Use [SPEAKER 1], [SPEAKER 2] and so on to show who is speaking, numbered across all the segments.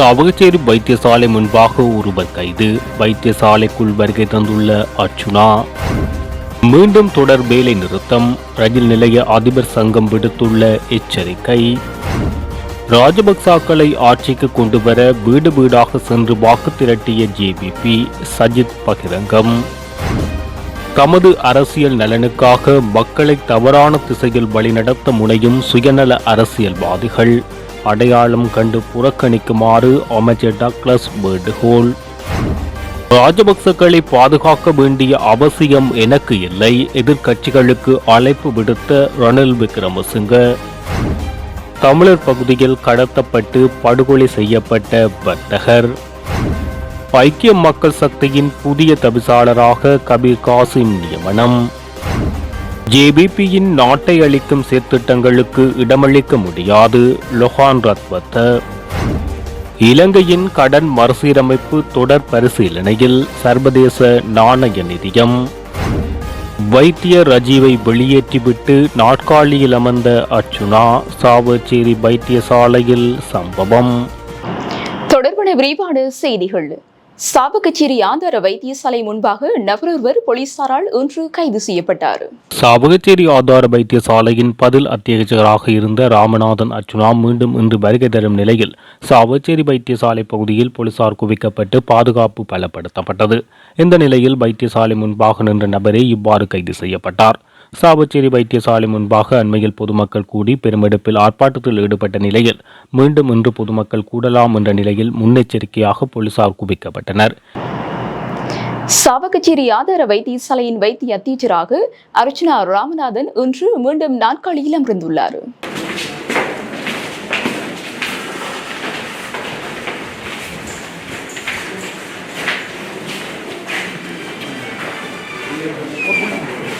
[SPEAKER 1] சாவகச்சேரி வைத்தியசாலை முன்பாக ஒருவர் கைது. வைத்தியசாலைக்குள் வருகை தந்துள்ள அர்ச்சுனா மீண்டும் தொடர் வேலை நிறுத்தம். ரயில் நிலைய அதிபர் சங்கம் விடுத்துள்ள எச்சரிக்கை. ராஜபக்சாக்களை ஆட்சிக்கு கொண்டு வர வீடு வீடாக சென்று வாக்கு திரட்டிய ஜேபிபி சஜித் பகிரங்கம். தமது அரசியல் நலனுக்காக மக்களை தவறான திசையில் வழிநடத்த முனையும் சுயநல அரசியல்வாதிகள். அடையாளம் கண்டு புறக்கணிக்குமாறு அமைச்சர் டக்ளஸ் வேண்டுகோள். ராஜபக்சக்களை பாதுகாக்க வேண்டிய அவசியம் எனக்கு இல்லை எதிர்க்கட்சிகளுக்கு அழைப்பு விடுத்த ரணில் விக்ரமசிங்க. தமிழர் பகுதியில் கடத்தப்பட்டு படுகொலை செய்யப்பட்ட வர்த்தகர். ஐக்கிய மக்கள் சக்தியின் புதிய தவிசாளராக கபீர் காசிம் நியமனம். ஜேபிபியின் நாட்டை அளிக்கும் சீர்திட்டங்களுக்கு இடமளிக்க முடியாது லொஹான் ரத்வத்த. இலங்கையின் கடன் மறுசீரமைப்பு தொடர் பரிசீலனையில் சர்வதேச நாணய நிதியம். வைத்திய ரஜீவை வெளியேற்றிவிட்டு நாட்காலியில் அமர்ந்த அர்ச்சுனா சாவச்சேரி வைத்தியசாலையில் சம்பவம்.
[SPEAKER 2] தொடர்பான விரிவான செய்திகள். சாவகச்சேரி ஆதார வைத்தியசாலை முன்பாக நபரொருவர் போலீசாரால் இன்று கைது செய்யப்பட்டார்.
[SPEAKER 1] சாவகச்சேரி ஆதார வைத்தியசாலையின் பதில் அத்தியட்சகராக இருந்த ராமநாதன் அர்ச்சுனா மீண்டும் இன்று வருகை தரும் நிலையில் சாவகச்சேரி வைத்தியசாலை பகுதியில் போலீசார் குவிக்கப்பட்டு பாதுகாப்பு பலப்படுத்தப்பட்டது. இந்த நிலையில் வைத்தியசாலை முன்பாக நின்ற நபரே இவ்வாறு கைது செய்யப்பட்டார். சாவச்சேரி வைத்தியசாலை முன்பாக அண்மையில் பொதுமக்கள் கூடி பெருமெடுப்பில் ஆர்ப்பாட்டத்தில் ஈடுபட்ட நிலையில் மீண்டும் இன்று பொதுமக்கள் கூடலாம் என்ற நிலையில் முன்னெச்சரிக்கையாக போலீசார் குவிக்கப்பட்டனர்.
[SPEAKER 2] சாவகச்சேரி ஆதார வைத்தியசாலையின் வைத்திய அத்தீச்சராக அர்ச்சனா ராமநாதன் இன்று மீண்டும் நாற்காலியில் அமர்ந்துள்ளார்
[SPEAKER 3] ரெண்டு சீட்டா நினைக்கிறேன் ரெண்டு சீட்டா நினைக்கிறேன்
[SPEAKER 4] நான் ரெக்கார்ட் பண்ணிட்டு அந்த அது இந்த லிங்க் கொடுத்து கொஞ்சம் பின்ன இந்த ரெண்டு பேஜ் கொடுத்து தன்னோட
[SPEAKER 3] கேசரோட ஹேக்கர் பண்ணி நான் செல்ல
[SPEAKER 4] பேஜ்
[SPEAKER 3] பீடிஸோட ஹேக்கர் பண்ணி சார் நான் மினிஸ்ட்ரி ஹேக்கர் தான் வந்திருக்கேன்
[SPEAKER 4] ஓகே மினிஸ்டர்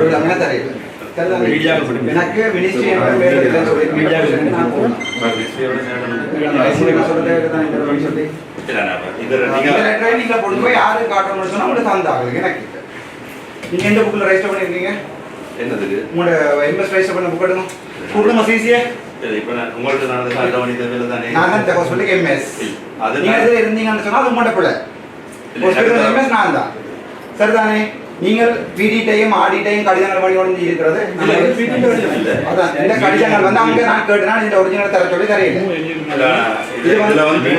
[SPEAKER 3] விழாமே தரையிட்டேன் எனக்கு மினிஸ்ட்ரி
[SPEAKER 4] நீங்க
[SPEAKER 3] கொண்டு போய் யாரு காட்டணும்னு சொன்னா உங்களுக்கு தந்தாங்க எனக்கு நீங்க எந்த புக்ல ரெஜிஸ்டர் பண்ணிருக்கீங்க?
[SPEAKER 4] என்னதுக்கு
[SPEAKER 3] உங்களோட இன்வெஸ்ட் ரெஜிஸ்டர் பண்ண புக் எடுங்க கொடுங்க
[SPEAKER 4] நான் உங்கள்ட்ட நான் தேவையில்லை தானே
[SPEAKER 3] நான் தான் தகவல் சொல்லி எம்எஸ்
[SPEAKER 4] அது
[SPEAKER 3] நீங்க இருந்தீங்கன்னு சொன்னா அது உங்களோட பிள்ளை. எம்எஸ் நான் தான். சரிதானே? நீங்கள் பிடிட்டையும் ஆடிட்டையும் கடிதங்கள் பண்ணி கொண்டு இருக்கிறது. அதான். இந்த கடிதங்கள் வந்து அங்க நான் கேட்டேன்னா இந்த ஒரிஜினல் தர சொல்லி தரையில
[SPEAKER 4] வந்து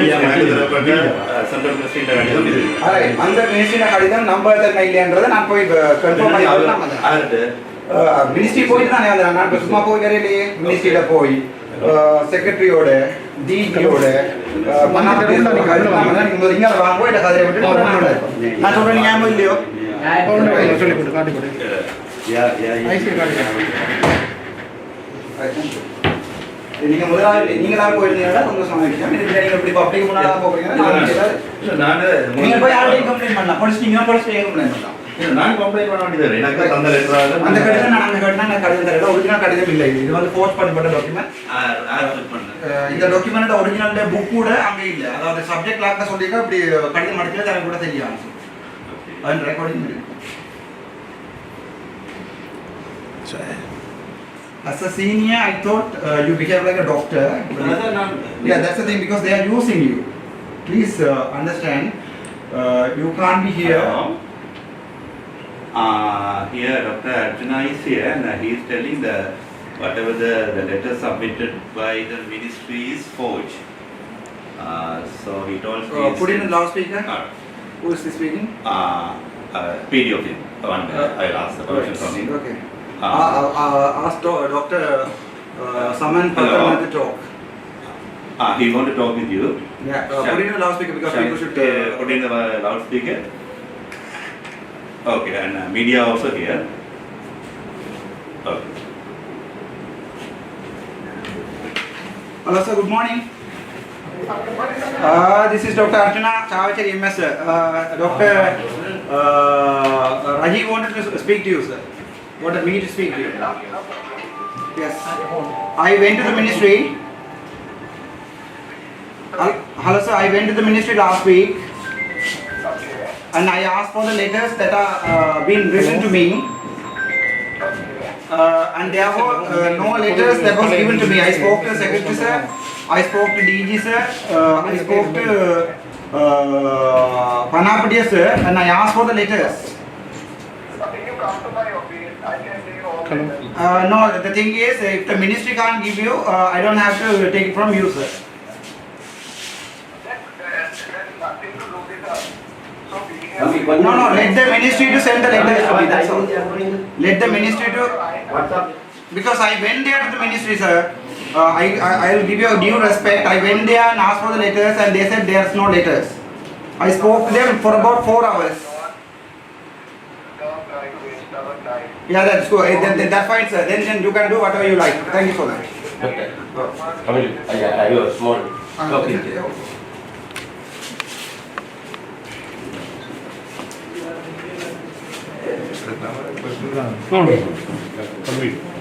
[SPEAKER 3] அந்த மினிஸ்ட்ரியில கடிதம் நம்ப தன்மை இல்லைன்றதை நான் போய் கன்ஃபார்ம் பண்ணி மினிஸ்ட்ரி போயிட்டு தானே வந்தேன். நான் இப்ப சும்மா போய் வரையிலேயே மினிஸ்ட்ரியில போய் செக்ரட்டரியோட டிஜியோட இங்க வாங்க. போய் கதையை விட்டு நான் சொல்றேன் ஞாபகம் இல்லையோ? நீங்க முதலாளி நீங்க தான் போயிருந்தீங்கன்னா சந்தோஷமா விஷயம் இதுல நீங்க இப்படி பப்ளிக் முன்னாடி போறீங்கன்னா நான்
[SPEAKER 4] நானு
[SPEAKER 3] நீங்க போய் யார்கிட்டயும் கம்ப்ளைண்ட் பண்ணலாம் படிச்சிட்டீங்கன்னா படிச்சிட்டே கம்ப்ளைண்ட் பண்ணலாம்
[SPEAKER 4] நான் கம்ப்ளைண்ட் பண்ண வேண்டியது எனக்கு தந்த லெட்டராக
[SPEAKER 3] அந்த கடிதம் நான் அந்த கடிதம் நான் கடிதம் தரல ஒரிஜினல் கடிதம் இல்லை இது வந்து போஸ்ட் பண்ணப்பட்ட டாக்குமெண்ட் இந்த டாக்குமெண்ட் ஒரிஜினல் புக் கூட அங்கே இல்லை அதாவது சப்ஜெக்ட் லாக்ல சொல்லியிருக்கா இப்படி கடிதம் அடிக்கல தனக்கு கூட தெரியும் અને recording As a senior, I thought uh, you became like a doctor. yeah, that's the thing because they are using you. Please uh, understand, uh, you can't be here.
[SPEAKER 4] Here, Dr. Arjuna is here and he is telling that whatever the, the letter submitted by the ministry is forged. So he told
[SPEAKER 3] uh, put in a loudspeaker.
[SPEAKER 4] Uh,
[SPEAKER 3] who is this speaking?
[SPEAKER 4] uh, uh, PD of him. One minute, I'll ask the permission from him.
[SPEAKER 3] Okay.
[SPEAKER 4] Uh,
[SPEAKER 3] Uh, uh, ask do- Doctor uh, Saman
[SPEAKER 4] Hello.
[SPEAKER 3] To talk.
[SPEAKER 4] uh, he want to talk with you.
[SPEAKER 3] Yeah. Uh,
[SPEAKER 4] Shall-
[SPEAKER 3] put in the loudspeaker because
[SPEAKER 4] shall
[SPEAKER 3] people should.
[SPEAKER 4] uh,
[SPEAKER 3] Uh,
[SPEAKER 4] put in the uh, loudspeaker. Okay, and uh, media also here. Okay.
[SPEAKER 3] Hello, sir. Good morning. Uh, this is Dr. Archana Chavachari MS. Uh, Dr. Uh, Rajiv wanted to speak to you, sir. Wanted me to speak to you. Yes. I went to the ministry. Hello, sir. I went to the ministry last week. And I asked for the letters that are uh, being written to me. Uh, and therefore, uh, no letters that was given to me. I spoke to the Secretary sir, I spoke to DG sir, uh, I spoke to uh, Panapatia sir, and I asked for the letters.
[SPEAKER 5] If you come to my office, I can give you all the.
[SPEAKER 3] Uh, no, the thing is, if the ministry can't give you, uh, I don't have to take it from you, sir. No, no, let the ministry to send the letters to me. That's all. Let the ministry to because I went there to the ministry, sir. Uh, I, I, will give you a due respect. I went there and asked for the letters, and they said there's no letters. I spoke to them for about four hours. Yeah, that's good. Eh, then, then that's fine, sir. Then, then you can do whatever you like. Thank you for that.
[SPEAKER 6] Okay. I will. I, I will. Small. Ah,
[SPEAKER 3] okay. okay. okay. No, no, no.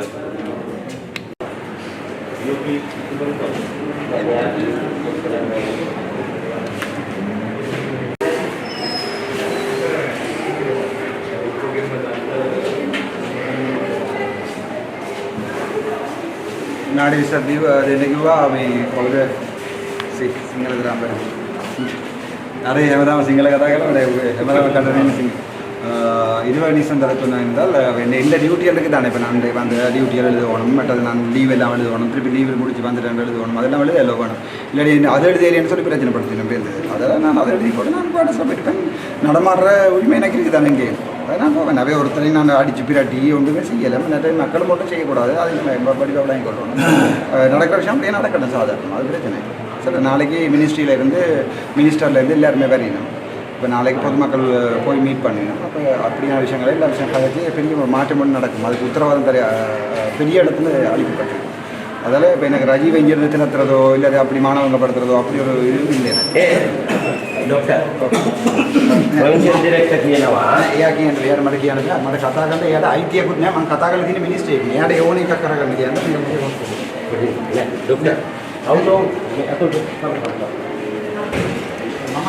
[SPEAKER 3] நாடு சந்தீப் தெலுங்குவா அவை கொள்கை சிங்கள கிராம array ஹெமராம Sinhala கதாகள் ஹெமராம கண்டனேன் சிங்க இதுவே நிமிஷம் தர இருந்தால் என்ன இந்த டியூட்டி தானே. இப்போ நான் அந்த டியூட்டியில் எழுதணும். மற்றது நான் லீவ் எல்லாம் எழுதணும். திருப்பி லீவ் முடிச்சு வந்துட்டு எழுதணும். அதெல்லாம் எழுத எல்லாம் வேணும். இல்லாடி அதை எழுதியேன்னு சொல்லி பிரச்சனை படுத்தினேன் பேருந்து அதெல்லாம் நான் அதை எழுதி போட்டு நான் பாட சமைப்பேன் நடமாடுற உரிமை எனக்கு இருக்குது தானே இங்கே. அதை நான் போவேன். நிறைய ஒருத்தரையும் நான் அடிச்சு பிராட்டி ஒன்றுமே செய்யலை. நிறைய மக்கள் மட்டும் செய்யக்கூடாது. அது நம்ம படிக்க கொள்ளணும் நடக்கிற விஷயம் அப்படியே நடக்கணும் சாதாரணம். அது பிரச்சனை. இல்லை. சரி நாளைக்கு மினிஸ்ட்ரியில இருந்து மினிஸ்டர்ல எல்லாருமே வரையணும். இப்போ நாளைக்கு பொதுமக்கள் போய் மீட் பண்ணணும் அப்போ அப்படியான விஷயங்களை எல்லா விஷயம் கலந்து பெரிய மாற்றம் ஒன்று நடக்கும். அதுக்கு உத்தரவாதம் தெரிய பெரிய இடத்துல அளிக்கப்பட்டது அதால் இப்போ எனக்கு ரஜீவ் இங்கேருந்து திணத்துறதோ இல்லை அப்படி மாணவங்க படுத்துறதோ அப்படி ஒரு இது இல்லை
[SPEAKER 6] ಯಾಕೆ ಏನು ಯಾರು ಮಡಗಿ ಅಂದ್ರೆ
[SPEAKER 3] ಮಡ ಕಥಾಗಲ್ಲ ಯಾರು ಐತಿಯ ಕುಟ್ನೆ ಮನ ಕಥಾಗಲ್ಲದಿನ ಮಿನಿಸ್ಟ್ರಿ ಯಾರು ಯೋನಿ ಕಕ್ಕರಾಗಲ್ಲ ಅಂದ್ರೆ ಡಾಕ್ಟರ್ ಅವ್ರು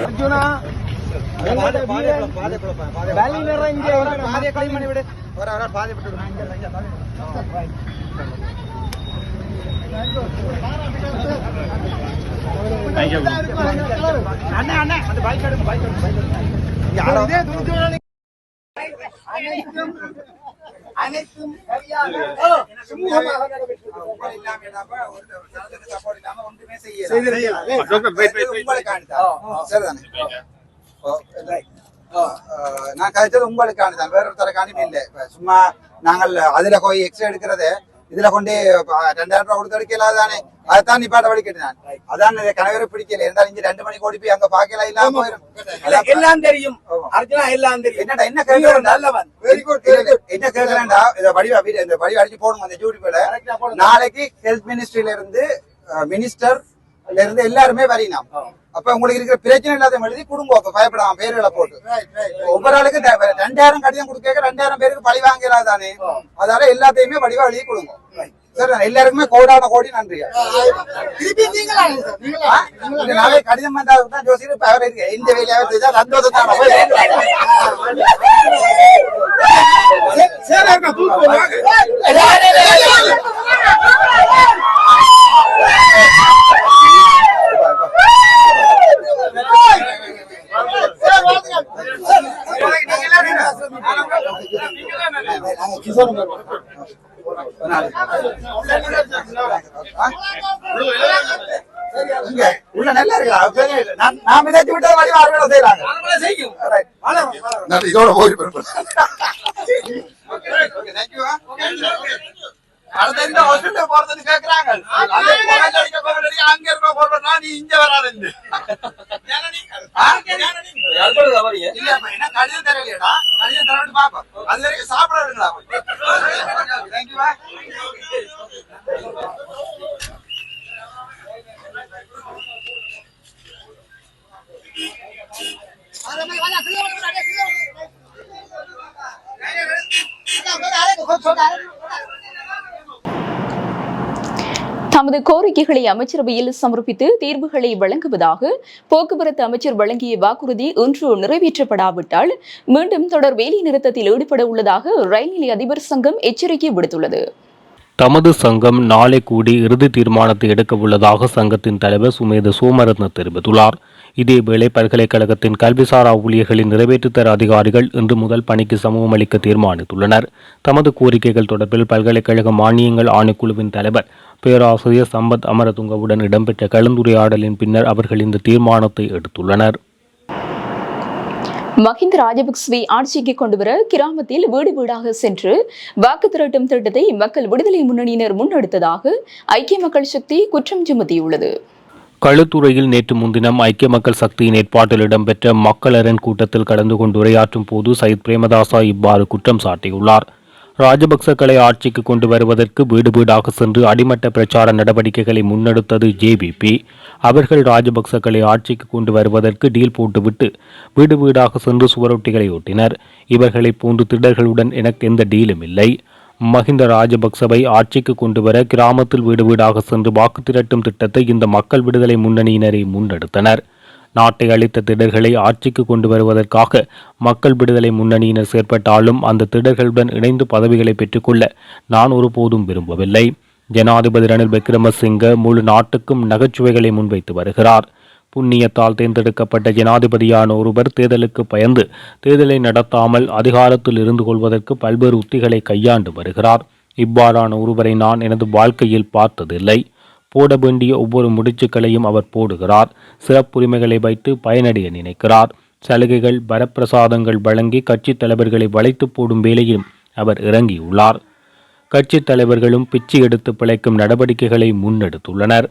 [SPEAKER 3] அர்ஜுனா வேலை நிறைஞ்ச பாதையை கிளீன் பண்ணி விடு வர அண்ணா
[SPEAKER 6] அண்ணா அந்த பைக் எடுங்க பைக் எடுங்க
[SPEAKER 3] பைக் எடுங்க. யாரோ? சரிதானே? அஹ், நான் கதைச்சது உங்களுக்கான தான் வேற ஒருத்தருக்கான இல்லை. சும்மா நாங்கள் அதுல போய் எக்ஸ்ரே எடுக்கிறது இதுல கொண்டு ரெண்டாயிரம் ரூபாய் கொடுத்து எடுக்கல தானே அதைத்தான் நிப்பாட்ட வழி கேட்டேன் அதான் கணவரை பிடிக்கல இருந்தாலும் இங்க ரெண்டு மணிக்கு ஓடி போய் அங்க பாக்கல இல்லாம போயிடும்
[SPEAKER 7] எல்லாம் தெரியும். அர்ஜுனா எல்லாம் தெரியும்
[SPEAKER 3] என்னடா என்ன கேக்குறேன்டா
[SPEAKER 7] நல்லவன்
[SPEAKER 3] வெரி குட் என்ன கேக்குறேன்டா இந்த வடிவா வீடு இந்த வடிவா அடிச்சு போடணும் அந்த
[SPEAKER 7] ஆ போடுங்க.
[SPEAKER 3] நாளைக்கு ஹெல்த் மினிஸ்ட்ரியில இருந்து மினிஸ்டர் இருந்து எல்லாருமே வரையணும் அப்ப உங்களுக்கு இருக்கிற பிரச்சனை இல்லாத எழுதி கொடுங்க அப்ப பயப்படாம பேர்களை போட்டு ஒவ்வொரு ஆளுக்கு ரெண்டாயிரம் கடிதம் கொடுக்க ரெண்டாயிரம் பேருக்கு பழி வாங்கிறாது தானே அதால எல்லாத்தையுமே வடிவா எழுதி கொடுங்க சார் எல்லாருக்குமே கோடான கோடி நன்றி நாளை கடிதம் வந்தா தான் ஜோசியர் அவர் இருக்கு இந்த வேலையாவது சந்தோஷம் தான்
[SPEAKER 7] சரி அக்கா, தூக்கு வாங்க.
[SPEAKER 3] இங்க உள்ள நல்லா இருக்கா பெரிய இல்ல. நான் நான் மிதச்சு விட்டா வழி வார செய்யறாங்க இதோட போய் அடுத்த இந்த ஹாஸ்பிட்டல் போறதுன்னு கேக்குறாங்க. அங்க இருக்க நான் நீ இங்க வராதுன்னு. ஆ? இல்ல, என்ன கடிதம் தரலையாடா? கடிதம் தரவிட்டு பாப்போம். அது வரைக்கும் சாப்பிட விடுங்களா? Thank
[SPEAKER 2] தமது கோரிக்கைகளை அமைச்சரவையில் சமர்ப்பித்து தீர்வுகளை வழங்குவதாக போக்குவரத்து அமைச்சர் வழங்கிய வாக்குறுதி இன்று நிறைவேற்றப்படாவிட்டால் மீண்டும் தொடர் வேலை நிறுத்தத்தில் ஈடுபட உள்ளதாக ரயில் நிலைய அதிபர் சங்கம் எச்சரிக்கை விடுத்துள்ளது.
[SPEAKER 1] தமது சங்கம் நாளை கூடி இறுதி தீர்மானத்தை எடுக்க உள்ளதாக சங்கத்தின் தலைவர் சுமேத சோமரத்ன தெரிவித்துள்ளார். இதேவேளை பல்கலைக்கழகத்தின் கல்விசாரா ஊழியர்களின் நிறைவேற்றுத்தர அதிகாரிகள் இன்று முதல் பணிக்கு சமூகம் அளிக்க தீர்மானித்துள்ளனர். தமது கோரிக்கைகள் தொடர்பில் பல்கலைக்கழக மானியங்கள் ஆணைக்குழுவின் தலைவர் பேராசிரியர் சம்பத் அமரதுங்கவுடன் இடம்பெற்ற கலந்துரையாடலின் பின்னர் அவர்கள் இந்த தீர்மானத்தை எடுத்துள்ளனர்.
[SPEAKER 2] மஹிந்த ராஜபக்சவை ஆட்சிக்கு கொண்டுவர கிராமத்தில் வீடு வீடாக சென்று வாக்கு திரட்டும் திட்டத்தை மக்கள் விடுதலை முன்னணியினர் முன்னெடுத்ததாக ஐக்கிய மக்கள் சக்தி குற்றம் சுமத்தியுள்ளது.
[SPEAKER 1] களுத்துறையில் நேற்று முன்தினம் ஐக்கிய மக்கள் சக்தியின் ஏற்பாட்டில் இடம்பெற்ற மக்களரன் கூட்டத்தில் கலந்து கொண்டு உரையாற்றும் போது சயித் பிரேமதாசா இவ்வாறு குற்றம் சாட்டியுள்ளார். ராஜபக்சக்களை ஆட்சிக்கு கொண்டு வருவதற்கு வீடு வீடாக சென்று அடிமட்ட பிரச்சார நடவடிக்கைகளை முன்னெடுத்தது ஜேபிபி அவர்கள் ராஜபக்சக்களை ஆட்சிக்கு கொண்டு வருவதற்கு டீல் போட்டுவிட்டு வீடு வீடாக சென்று சுவரொட்டிகளை ஒட்டினர் இவர்களைப் போன்று திடர்களுடன் எனக்கு எந்த டீலும் இல்லை. மஹிந்த ராஜபக்சவை ஆட்சிக்கு கொண்டு வர கிராமத்தில் வீடு வீடாக சென்று வாக்கு திரட்டும் திட்டத்தை இந்த மக்கள் விடுதலை முன்னணியினரை முன்னெடுத்தனர். நாட்டை அளித்த திடர்களை ஆட்சிக்கு கொண்டு வருவதற்காக மக்கள் விடுதலை முன்னணியினர் செயற்பட்டாலும் அந்த திடர்களுடன் இணைந்து பதவிகளை பெற்றுக்கொள்ள நான் ஒருபோதும் விரும்பவில்லை. ஜனாதிபதி ரணில் விக்ரமசிங்க முழு நாட்டுக்கும் நகைச்சுவைகளை முன்வைத்து வருகிறார். புண்ணியத்தால் தேர்ந்தெடுக்கப்பட்ட ஜனாதிபதியான ஒருவர் தேர்தலுக்கு பயந்து தேர்தலை நடத்தாமல் அதிகாரத்தில் இருந்து கொள்வதற்கு பல்வேறு உத்திகளை கையாண்டு வருகிறார். இவ்வாறான ஒருவரை நான் எனது வாழ்க்கையில் பார்த்ததில்லை. போட வேண்டிய ஒவ்வொரு முடிச்சுக்களையும் அவர் போடுகிறார். சிறப்புரிமைகளை வைத்து பயனடைய நினைக்கிறார். சலுகைகள் வரப்பிரசாதங்கள் வழங்கி கட்சித் தலைவர்களை வளைத்து போடும் வேலையிலும் அவர் இறங்கியுள்ளார். கட்சித் தலைவர்களும் பிச்சை எடுத்து பிழைக்கும் நடவடிக்கைகளை முன்னெடுத்துள்ளனர்.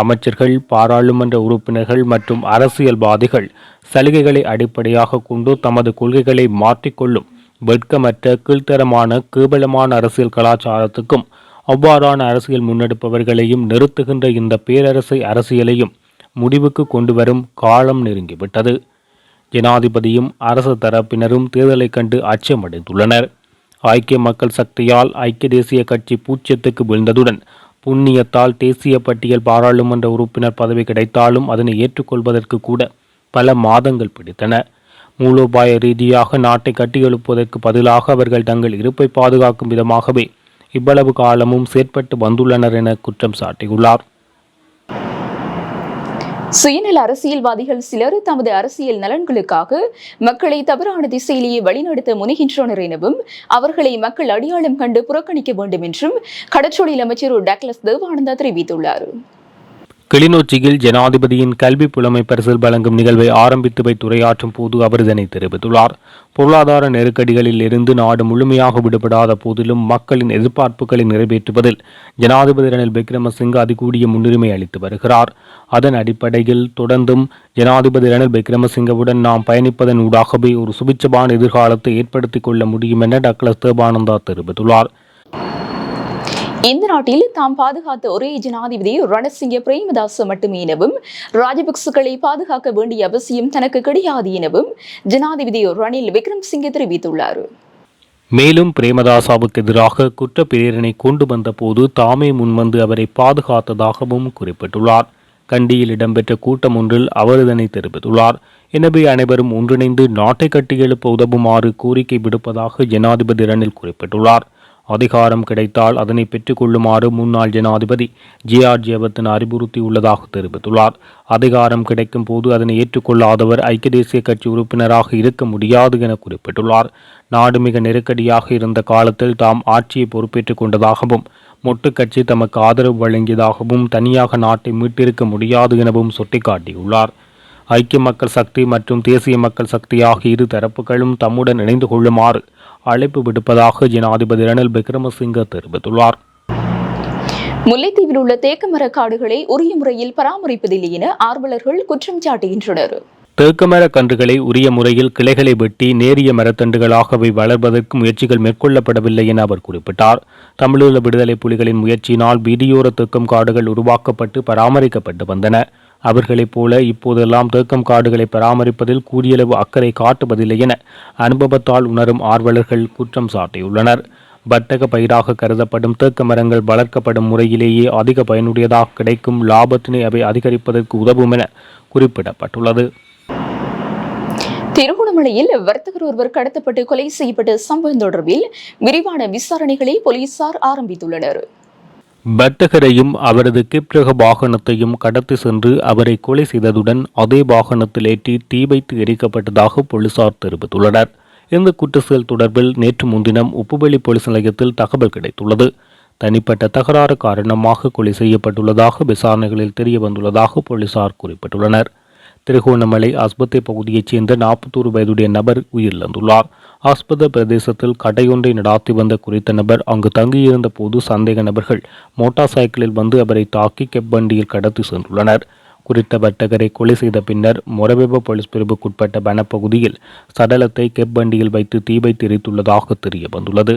[SPEAKER 1] அமைச்சர்கள் பாராளுமன்ற உறுப்பினர்கள் மற்றும் அரசியல்வாதிகள் சலுகைகளை அடிப்படையாக கொண்டு தமது கொள்கைகளை மாற்றிக்கொள்ளும் வெட்கமற்ற கீழ்த்தரமான கேவலமான அரசியல் கலாச்சாரத்துக்கும் அவ்வாறான அரசியல் முன்னெடுப்பவர்களையும் நிறுத்துகின்ற இந்த பேரரசை அரசியலையும் முடிவுக்கு கொண்டு வரும் காலம் நெருங்கிவிட்டது. ஜனாதிபதியும் அரசு தரப்பினரும் தேர்தலைக் கண்டு அச்சமடைந்துள்ளனர். ஐக்கிய மக்கள் சக்தியால் ஐக்கிய தேசிய கட்சி பூச்சியத்துக்கு வீழ்ந்ததுடன் புண்ணியத்தால் தேசிய பட்டியல் பாராளுமன்ற உறுப்பினர் பதவி கிடைத்தாலும் அதனை ஏற்றுக்கொள்வதற்கு கூட பல மாதங்கள் பிடித்தன. மூலோபாய ரீதியாக நாட்டை கட்டியெழுப்புவதற்கு பதிலாக அவர்கள் தங்கள் இருப்பை பாதுகாக்கும் விதமாகவே இவ்வளவு காலமும் செயற்பட்டு வந்துள்ளனர் என குற்றம் சாட்டியுள்ளார்.
[SPEAKER 2] சுயநல அரசியல்வாதிகள் சிலர் தமது அரசியல் நலன்களுக்காக மக்களை தவறான திசையிலேயே வழிநடத்த முனைகின்றனர் எனவும் அவர்களை மக்கள் அடையாளம் கண்டு புறக்கணிக்க வேண்டும் என்றும் கடற்றொழில் அமைச்சர் டக்லஸ் தேவானந்தா தெரிவித்துள்ளார்.
[SPEAKER 1] கிளிநொச்சியில் ஜனாதிபதியின் கல்வி புலமை பரிசில் வழங்கும் நிகழ்வை ஆரம்பித்து வைத்து உரையாற்றும் போது அவர் இதனை தெரிவித்துள்ளார். பொருளாதார நெருக்கடிகளில் இருந்து நாடு முழுமையாக விடுபடாத போதிலும் மக்களின் எதிர்பார்ப்புகளை நிறைவேற்றுவதில் ஜனாதிபதி ரணில் விக்ரமசிங்க அதிகூடிய முன்னுரிமை அளித்து வருகிறார். அதன் அடிப்படையில் தொடர்ந்தும் ஜனாதிபதி ரணில் விக்ரமசிங்கவுடன் நாம் பயணிப்பதன் ஊடாகவே ஒரு சுபிச்சமான எதிர்காலத்தை ஏற்படுத்திக் கொள்ள முடியும் என டக்ளஸ் தேவானந்தா தெரிவித்துள்ளார்.
[SPEAKER 2] இந்த நாட்டில் தாம் பாதுகாத்த ஒரே ஜனாதிபதி ரணசிங்க பிரேமதாச மட்டுமே எனவும் ராஜபக்சுகளை பாதுகாக்க வேண்டிய அவசியம் தனக்கு கிடையாது எனவும் ஜனாதிபதி ரணில் விக்ரம்சிங்கே தெரிவித்துள்ளார்.
[SPEAKER 1] மேலும் பிரேமதாசாவுக்கு எதிராக குற்ற பிரேரணை கொண்டு வந்தபோது தாமே முன்வந்து அவரை பாதுகாத்ததாகவும் குறிப்பிட்டுள்ளார். கண்டியில் இடம்பெற்ற கூட்டம் ஒன்றில் அவர் இதனை தெரிவித்துள்ளார். எனவே அனைவரும் ஒன்றிணைந்து நாட்டை கட்டியெழுப்ப உதவுமாறு கோரிக்கை விடுப்பதாக ஜனாதிபதி ரணில் குறிப்பிட்டுள்ளார். அதிகாரம் கிடைத்தால் அதனை பெற்றுக்கொள்ளுமாறு முன்னாள் ஜனாதிபதி ஜே ஆர் ஜெயவர்தன் அறிவுறுத்தியுள்ளதாக தெரிவித்துள்ளார். அதிகாரம் கிடைக்கும் போது அதனை ஏற்றுக்கொள்ளாதவர் ஐக்கிய தேசிய கட்சி உறுப்பினராக இருக்க முடியாது என குறிப்பிட்டுள்ளார். நாடு மிக நெருக்கடியாக இருந்த காலத்தில் தாம் ஆட்சியை பொறுப்பேற்றுக் கொண்டதாகவும் மொட்டு கட்சி தமக்கு ஆதரவு வழங்கியதாகவும் தனியாக நாட்டை மீட்டிருக்க முடியாது எனவும் சுட்டிக்காட்டியுள்ளார். ஐக்கிய மக்கள் சக்தி மற்றும் தேசிய மக்கள் சக்தி ஆகிய இரு தரப்புகளும் தம்முடன் இணைந்து கொள்ளுமாறு அழைப்பு விடுப்பதாக ஜனாதிபதி ரணில் விக்ரமசிங்க தெரிவித்துள்ளார்.
[SPEAKER 2] முல்லைத்தீவில் உள்ள தேக்கமர காடுகளை உரிய முறையில் பராமரிப்பதில்லை என ஆர்வலர்கள் குற்றம் சாட்டுகின்றனர்.
[SPEAKER 1] தேக்கமர கன்றுகளை உரிய முறையில் கிளைகளை வெட்டி நேரிய மரத்தண்டுகளாகவே வளர்வதற்கு முயற்சிகள் மேற்கொள்ளப்படவில்லை என அவர் குறிப்பிட்டார். தமிழீழ விடுதலை புலிகளின் முயற்சியினால் வீதியோர தேக்கம் காடுகள் உருவாக்கப்பட்டு பராமரிக்கப்பட்டு வந்தன. அவர்களைப் போல இப்போதெல்லாம் தேக்கம் காடுகளை பராமரிப்பதில் கூடியளவு அக்கறை காட்டுவதில்லை என அனுபவத்தால் உணரும் ஆர்வலர்கள் குற்றம் சாட்டியுள்ளனர். வர்த்தக பயிராக கருதப்படும் தேக்க மரங்கள் வளர்க்கப்படும் முறையிலேயே அதிக பயனுடையதாக கிடைக்கும் லாபத்தினை அவை அதிகரிப்பதற்கு உதவும் என குறிப்பிடப்பட்டுள்ளது.
[SPEAKER 2] திருகோணமலையில் வர்த்தகர் ஒருவர் கடத்தப்பட்டு கொலை செய்யப்பட்ட சம்பவம் தொடர்பில் விரிவான விசாரணைகளை போலீசார் ஆரம்பித்துள்ளனர்.
[SPEAKER 1] வர்த்தகரையும் அவரது கிப்ரக வாகனத்தையும் கடத்தி சென்று அவரை கொலை செய்ததுடன் அதே வாகனத்தில் ஏற்றி தீ வைத்து எரிக்கப்பட்டதாக போலீசார் தெரிவித்துள்ளனர். இந்த குற்றச்செயல் தொடர்பில் நேற்று முன்தினம் உப்புவெளி போலீஸ் நிலையத்தில் தகவல் கிடைத்துள்ளது. தனிப்பட்ட தகராறு காரணமாக கொலை செய்யப்பட்டுள்ளதாக விசாரணைகளில் தெரிய வந்துள்ளதாக போலீசார் குறிப்பிட்டுள்ளனர். திருகோணமலை ஆஸ்பத்திரி பகுதியைச் சேர்ந்த நாற்பத்தோரு வயதுடைய நபர் உயிரிழந்துள்ளார். ஆஸ்பத பிரதேசத்தில் கடையொன்றை நடாத்தி வந்த குறித்த நபர் அங்கு தங்கியிருந்த போது சந்தேக நபர்கள் மோட்டார் சைக்கிளில் வந்து அவரை தாக்கி கெப்பண்டியில் கடத்தி சென்றுள்ளனர். குறித்த வர்த்தகரை கொலை செய்த பின்னர் மொரவெப போலீஸ் பிரிவுக்குட்பட்ட வனப்பகுதியில் சடலத்தை கெப்பண்டியில் வைத்து தீ வைத்து எரித்துள்ளதாக தெரிய வந்துள்ளது.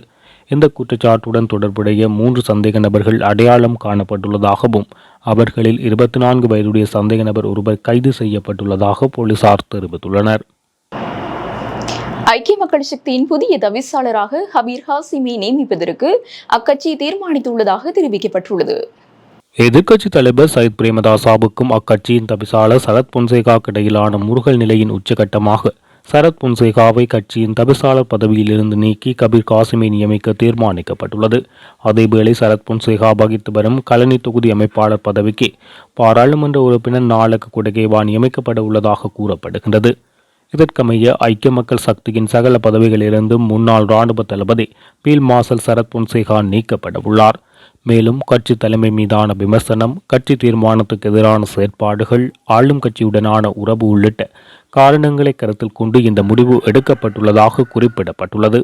[SPEAKER 1] இந்த குற்றச்சாட்டுடன் தொடர்புடைய மூன்று சந்தேக நபர்கள் அடையாளம் காணப்பட்டுள்ளதாகவும் அவர்களில் இருபத்தி நான்கு வயதுடைய சந்தேக நபர் ஒருவர் கைது செய்யப்பட்டுள்ளதாக போலீசார் தெரிவித்துள்ளனர்.
[SPEAKER 2] ஐக்கிய மக்கள் சக்தியின் புதிய தவிசாளராக ஹபீர் ஹாசிமை நியமிப்பதற்கு அக்கட்சி தீர்மானித்துள்ளதாக தெரிவிக்கப்பட்டுள்ளது.
[SPEAKER 1] எதிர்க்கட்சித் தலைவர் சயித் பிரேமதாசாவுக்கும் அக்கட்சியின் தவிசாளர் சரத் பொன்சேகா இடையிலான முருகல் நிலையின் உச்சகட்டமாக சரத் பொன்சேகாவை கட்சியின் தவிசாளர் பதவியிலிருந்து நீக்கி கபீர் காசிமை நியமிக்க தீர்மானிக்கப்பட்டுள்ளது. அதேவேளை சரத் பொன்சேகா வகித்து வரும் கலனி தொகுதி அமைப்பாளர் பதவிக்கு பாராளுமன்ற உறுப்பினர் நாளக்கு குடகேவா நியமிக்கப்பட உள்ளதாக கூறப்படுகின்றது. இதற்கமைய ஐக்கிய மக்கள் சக்தியின் சகல பதவிகளிலிருந்தும் முன்னாள் இராணுவ தளபதி பீல் மார்ஷல் சரத் பொன்சேகா நீக்கப்பட உள்ளார். மேலும் கட்சி தலைமை மீதான விமர்சனம் கட்சி தீர்மானத்துக்கு எதிரான செயற்பாடுகள் ஆளும் கட்சியுடனான உறவு உள்ளிட்ட காரணங்களை கருத்தில் கொண்டு இந்த முடிவு எடுக்கப்பட்டுள்ளதாக குறிப்பிடப்பட்டுள்ளது.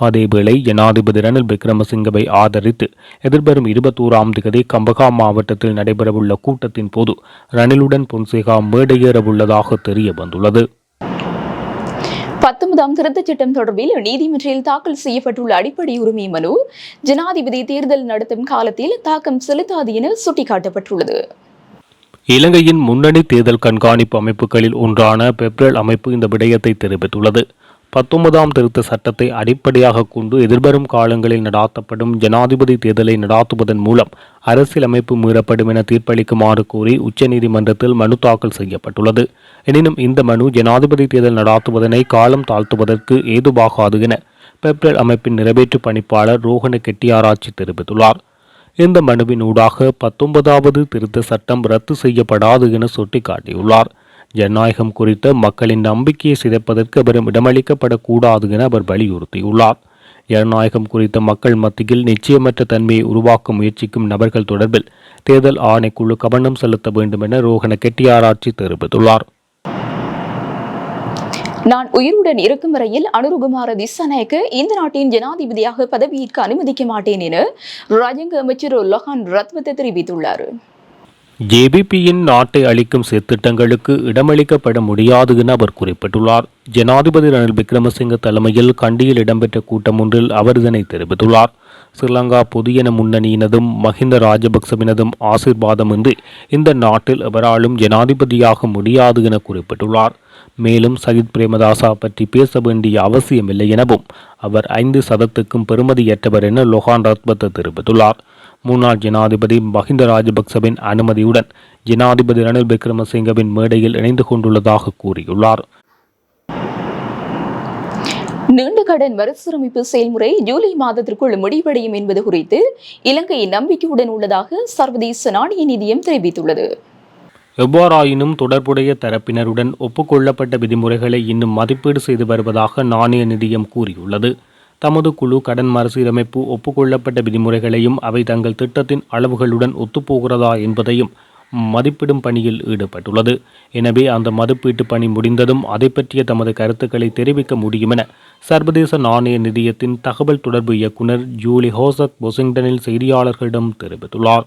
[SPEAKER 1] அதேவேளை ஜனாதிபதி ரணில் விக்ரமசிங்கவை ஆதரித்து எதிர்வரும் இருபத்தோராம் தேதி கம்பகா மாவட்டத்தில் நடைபெறவுள்ள கூட்டத்தின் போது ரணிலுடன் பொன்சேகா மேடையேறவுள்ளதாக தெரிய வந்துள்ளது
[SPEAKER 2] பத்தொன்பதாம் திருத்தச் சட்டம் தொடர்பில் நீதிமன்றில் தாக்கல் செய்யப்பட்டுள்ள அடிப்படை உரிமை மனு ஜனாதிபதி தேர்தல் நடத்தும் காலத்தில் தாக்கம் செலுத்தாது என சுட்டிக்காட்டப்பட்டுள்ளது.
[SPEAKER 1] இலங்கையின் முன்னணி தேர்தல் கண்காணிப்பு அமைப்புகளில் ஒன்றான பெப்ரல் அமைப்பு இந்த விடயத்தை தெரிவித்துள்ளது. பத்தொன்பதாம் திருத்த சட்டத்தை அடிப்படையாக கொண்டு எதிர்வரும் காலங்களில் நடாத்தப்படும் ஜனாதிபதி தேர்தலை நடாத்துவதன் மூலம் அரசியலமைப்பு மீறப்படும் என தீர்ப்பளிக்குமாறு கோரி உச்சநீதிமன்றத்தில் மனு தாக்கல் செய்யப்பட்டுள்ளது. எனினும் இந்த மனு ஜனாதிபதி தேர்தல் நடாத்துவதனை காலம் தாழ்த்துவதற்கு ஏதுவாகாது என பெப்ரல் அமைப்பின் நிறைவேற்று பணிப்பாளர் ரோஹன கெட்டியாராய்ச்சி தெரிவித்துள்ளார். இந்த மனுவின் ஊடாக பத்தொன்பதாவது திருத்த சட்டம் ரத்து செய்யப்படாது என சுட்டிக்காட்டியுள்ளார். ஜனநாயகம் குறித்த மக்களின் நம்பிக்கையை சிதைப்பதற்கு அவரும் இடமளிக்கப்படக்கூடாது என அவர் வலியுறுத்தியுள்ளார். ஜனநாயகம் குறித்த மக்கள் மத்தியில் நிச்சயமற்ற தன்மையை உருவாக்க முயற்சிக்கும் நபர்கள் தொடர்பில் தேர்தல் ஆணைக்குழு கவனம் செலுத்த வேண்டும் என ரோஹண கெட்டியாராய்ச்சி தெரிவித்துள்ளார்.
[SPEAKER 2] நான் உயிருடன் இருக்கும் வரையில் அனுருகுமார திசாநாயக்கு இந்த நாட்டின் ஜனாதிபதியாக பதவியேற்க அனுமதிக்க மாட்டேன் என ராஜாங்க அமைச்சர் லொஹான் ரத்வத்தை தெரிவித்துள்ளார்.
[SPEAKER 1] ஜேபிபியின் நாட்டை அளிக்கும் சீர்திட்டங்களுக்கு இடமளிக்கப்பட முடியாது என அவர் குறிப்பிட்டுள்ளார். ஜனாதிபதி ரணில் விக்ரமசிங்க தலைமையில் கண்டியில் இடம்பெற்ற கூட்டம் ஒன்றில் அவர் இதனை தெரிவித்துள்ளார். ஸ்ரீலங்கா பொதுஜன முன்னணியினதும் மஹிந்த ராஜபக்சவினதும் ஆசிர்வாதமின்றி இந்த நாட்டில் எவராலும் ஜனாதிபதியாக முடியாது என குறிப்பிட்டுள்ளார். மேலும் சஜித் பிரேமதாசா பற்றி பேச வேண்டிய அவசியமில்லை எனவும் அவர் ஐந்து சதத்துக்கும் பெறுமதியற்றவர் என லொஹான் ரத்பத் தெரிவித்துள்ளார். முன்னாள் ஜனாதிபதி மஹிந்த ராஜபக்சவின் அனுமதியுடன் ஜனாதிபதி ரணில் விக்ரமசிங்கவின் மேடையில் இணைந்து கொண்டுள்ளதாக கூறியுள்ளார்.
[SPEAKER 2] நீண்ட கடன் மறுசீரமைப்பு செயல்முறை ஜூலை மாதத்திற்குள் முடிவடையும் என்பது குறித்து இலங்கை நம்பிக்கையுடன் உள்ளதாக சர்வதேச நாணய நிதியம் தெரிவித்துள்ளது.
[SPEAKER 1] எவ்வாறாயினும் தொடர்புடைய தரப்பினருடன் ஒப்புக்கொள்ளப்பட்ட விதிமுறைகளை இன்னும் மதிப்பீடு செய்து வருவதாக நாணய நிதியம் கூறியுள்ளது. தமது குழு கடன் மறுசீரமைப்பு ஒப்புக்கொள்ளப்பட்ட விதிமுறைகளையும் அவை தங்கள் திட்டத்தின் அளவுகளுடன் ஒத்துப்போகிறதா என்பதையும் மதிப்பிடும் பணியில் ஈடுபட்டுள்ளது. எனவே அந்த மதிப்பீட்டு பணி முடிந்ததும் அதை பற்றிய தமது கருத்துக்களை தெரிவிக்க முடியும் என சர்வதேச நாணய நிதியத்தின் தகவல் தொடர்பு இயக்குனர் ஜூலி ஹோசக் வாஷிங்டனில் செய்தியாளர்களிடம் தெரிவித்துள்ளார்.